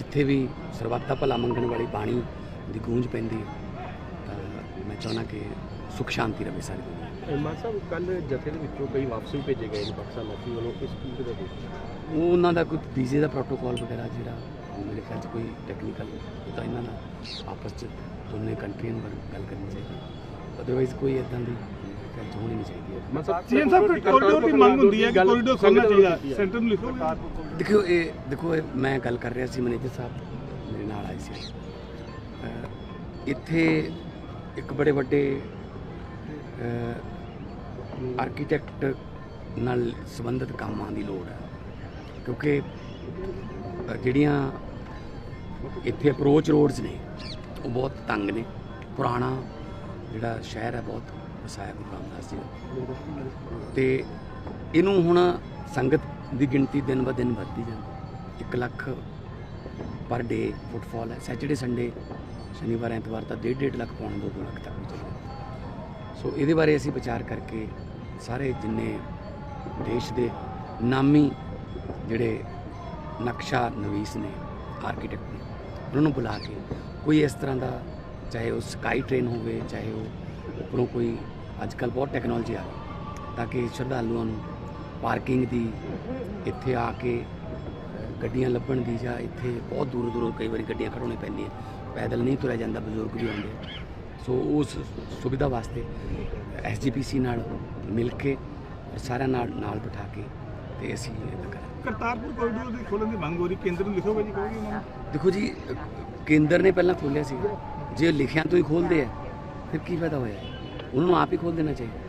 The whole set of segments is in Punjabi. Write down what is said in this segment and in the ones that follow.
ਜਿੱਥੇ ਵੀ ਸਰਬੱਤ ਦਾ ਭਲਾ ਮੰਗਣ ਵਾਲੀ ਬਾਣੀ ਦੀ ਗੂੰਜ ਪੈਂਦੀ ਤਾਂ ਮੈਂ ਚਾਹੁੰਦਾ ਕਿ ਸੁਖ ਸ਼ਾਂਤੀ ਰਵੇ ਸਾਰੀ ਦੁਨੀਆ 'ਚ। ਮਾਨ ਸਾਹਿਬ ਕੱਲ ਜਥੇ ਦੇ ਵਿੱਚੋਂ ਕਈ ਵਾਪਸ ਵੀ ਭੇਜੇ ਗਏ ਨੇ ਪਾਕਿਸਤਾਨ ਵਾਸੀ ਵੱਲੋਂ ਇਸ ਚੀਜ਼ ਦਾ ਉਹ ਉਹਨਾਂ ਦਾ ਕੋਈ ਵੀਜ਼ੇ ਦਾ ਪ੍ਰੋਟੋਕਾਲ ਵਗੈਰਾ ਜਿਹੜਾ ਮੇਰੇ ਖਿਆਲ 'ਚ ਕੋਈ ਟੈਕਨੀਕਲ ਉਹ ਤਾਂ ਇਹਨਾਂ ਦਾ ਆਪਸ 'ਚ ਦੋਨੇ ਕੰਟਰੀਆਂ ਨੂੰ ਗੱਲ ਕਰਨੀ ਚਾਹੀਦੀ ਅਦਰਵਾਈਜ਼ ਕੋਈ ਇਦਾਂ ਦੀ 'ਚ ਹੋਣੀ ਨਹੀਂ ਚਾਹੀਦੀ ਸਾਹਿਬ ਸੀਐਮ ਸਾਹਿਬ ਕੋਰੀਡੋਰ ਦੀ ਮੰਗ ਹੁੰਦੀ ਹੈ ਕਿ ਕੋਰੀਡੋਰ ਖੋਲ੍ਹਣਾ ਚਾਹੀਦਾ? ਸੈਂਟਰ ਨੂੰ ਲਿਖੋ ਦੇਖੋ ਇਹ ਦੇਖੋ ਇਹ ਮੈਂ ਗੱਲ ਕਰ ਰਿਹਾ ਸੀ ਮੈਨੇਜਰ ਸਾਹਿਬ ਮੇਰੇ ਨਾਲ ਆਏ ਸੀ। ਇੱਥੇ ਇੱਕ ਬੜੇ ਵੱਡੇ ਆਰਕੀਟੈਕਟ ਨਾਲ ਸੰਬੰਧਿਤ ਕੰਮਾਂ ਦੀ ਲੋੜ ਹੈ। ਕਿਉਂਕਿ ਜਿਹੜੀਆਂ ਇੱਥੇ ਅਪਰੋਚ ਰੋਡਸ ਨੇ, ਉਹ ਬਹੁਤ ਤੰਗ ਨੇ। ਪੁਰਾਣਾ ਜਿਹੜਾ ਸ਼ਹਿਰ ਹੈ, ਬਹੁਤ ਵਸਾਇਆ ਗੁਰੂ ਰਾਮਦਾਸ ਜੀ ਦਾ ਤੇ ਇਹਨੂੰ ਹੁਣ ਸੰਗਤ ਦੀ ਗਿਣਤੀ ਦਿਨ ਬ ਦਿਨ ਵੱਧਦੀ ਜਾਂਦੀ 1 ਲੱਖ ਪਰ ਡੇ ਫੁੱਟਫਾਲ ਹੈ। ਸੈਚਰਡੇ, ਸੰਡੇ, ਸ਼ਨੀਵਾਰ, ਐਤਵਾਰ ਤਾਂ 1.5 ਲੱਖ ਪੌਣ 2 ਲੱਖ ਤੱਕ ਵੀ ਚੱਲਦਾ ਸੋ ਇਹਦੇ ਬਾਰੇ ਅਸੀਂ ਵਿਚਾਰ ਕਰਕੇ ਸਾਰੇ ਜਿੰਨੇ ਦੇਸ਼ ਦੇ ਨਾਮੀ ਜਿਹੜੇ ਨਕਸ਼ਾ ਨਵੀਸ ਨੇ ਆਰਕੀਟੈਕਟ ਨੇ, ਉਹਨਾਂ ਨੂੰ ਬੁਲਾ ਕੇ ਕੋਈ ਇਸ ਤਰ੍ਹਾਂ ਦਾ ਚਾਹੇ ਉਹ ਸਕਾਈ ਟ੍ਰੇਨ ਹੋਵੇ, ਚਾਹੇ ਉਹ ਉੱਪਰੋਂ ਕੋਈ ਅੱਜ ਕੱਲ੍ਹ ਬਹੁਤ ਟੈਕਨੋਲੋਜੀ ਆ ਗਈ। ਤਾਂ ਕਿ ਸ਼ਰਧਾਲੂਆਂ ਨੂੰ ਪਾਰਕਿੰਗ ਦੀ ਇੱਥੇ ਆ ਕੇ ਗੱਡੀਆਂ ਲੱਭਣ ਦੀ ਜਾਂ ਇੱਥੇ ਬਹੁਤ ਦੂਰੋਂ ਦੂਰੋਂ ਕਈ ਵਾਰੀ ਗੱਡੀਆਂ ਖੜਾਉਣੀ ਪੈਂਦੀਆਂ। ਪੈਦਲ ਨਹੀਂ ਤੁਰਿਆ ਜਾਂਦਾ ਬਜ਼ੁਰਗ ਵੀ ਆਉਂਦੇ। ਸੋ ਉਸ ਸੁਵਿਧਾ ਵਾਸਤੇ ਐਸਜੀਪੀਸੀ ਨਾਲ ਮਿਲ ਕੇ ਸਾਰਿਆਂ ਨਾਲ ਨਾਲ ਬਿਠਾ ਕੇ ਤੇ ਅਸੀਂ ਇਹ ਕਰਾਂਗੇ। ਕਰਤਾਰਪੁਰ ਕੋਰੀਡੋਰ ਦੀ ਖੋਲ੍ਹਣ ਦੀ ਮੰਗ ਹੋ ਰਹੀ ਕੇਂਦਰ ਨੂੰ ਲਿਖੋਗੇ ਜੀ ਕਹੋਗੇ ਉਹਨਾਂ ਨੂੰ ਦੇਖੋ ਜੀ ਕੇਂਦਰ ਨੇ ਪਹਿਲਾਂ ਖੋਲ੍ਹਿਆ ਸੀ। ਜੇ ਲਿਖਿਆ ਤੋਂ ਹੀ ਖੋਲਦੇ ਆ ਫਿਰ ਕੀ ਫਾਇਦਾ ਹੋਇਆ? ਉਹਨਾਂ ਨੂੰ ਆਪ ਹੀ ਖੋਲ ਦੇਣਾ ਚਾਹੀਦਾ।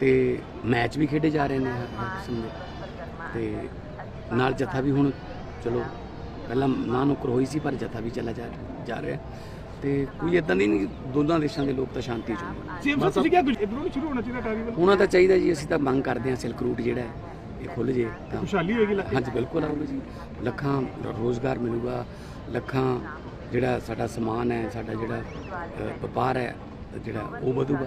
ਤੇ ਮੈਚ ਵੀ ਖੇਡੇ ਜਾ ਰਹੇ ਨੇ ਹਰ ਕਿਸਮ ਦੇ। ਤੇ ਨਾਲ ਜਥਾ ਵੀ ਹੁਣ ਚਲੋ ਪਹਿਲਾਂ ਨਾ ਨੁਕਰ ਹੋਈ ਸੀ ਪਰ ਜਥਾ ਵੀ ਚੱਲਾ ਜਾ ਜਾ ਰਿਹਾ। ਤੇ ਕੋਈ ਇਦਾਂ ਦੀ ਨਹੀਂ ਦੋਨਾਂ ਦੇਸ਼ਾਂ ਦੇ ਲੋਕ ਤਾਂ ਸ਼ਾਂਤੀ ਚਾਹੁੰਦੇ ਸੀਐਮ ਸਾਹਿਬ ਤੁਸੀਂ ਕਿਹਾ ਕੁਝ ਇਧਰੋਂ ਨਹੀਂ ਸ਼ੁਰੂ ਹੋਣਾ ਚਾਹੀਦਾ ਟਾਰੀਵਲ ਹੋਣਾ ਤਾਂ ਚਾਹੀਦਾ ਜੀ ਅਸੀਂ ਤਾਂ ਮੰਗ ਕਰਦੇ ਹਾਂ ਸਿਲਕ ਰੂਟ ਜਿਹੜਾ ਇਹ ਖੁੱਲ ਜੇ ਤਾਂ। ਖੁਸ਼ਹਾਲੀ ਹੋਏਗੀ। ਹਾਂਜੀ ਬਿਲਕੁਲ ਆਊਗਾ ਜੀ। ਲੱਖਾਂ ਰੋਜ਼ਗਾਰ ਮਿਲੂਗਾ ਲੱਖਾਂ ਜਿਹੜਾ ਸਾਡਾ ਸਮਾਨ ਹੈ ਸਾਡਾ ਜਿਹੜਾ ਵਪਾਰ ਹੈ ਜਿਹੜਾ ਉਹ ਵਧੂਗਾ।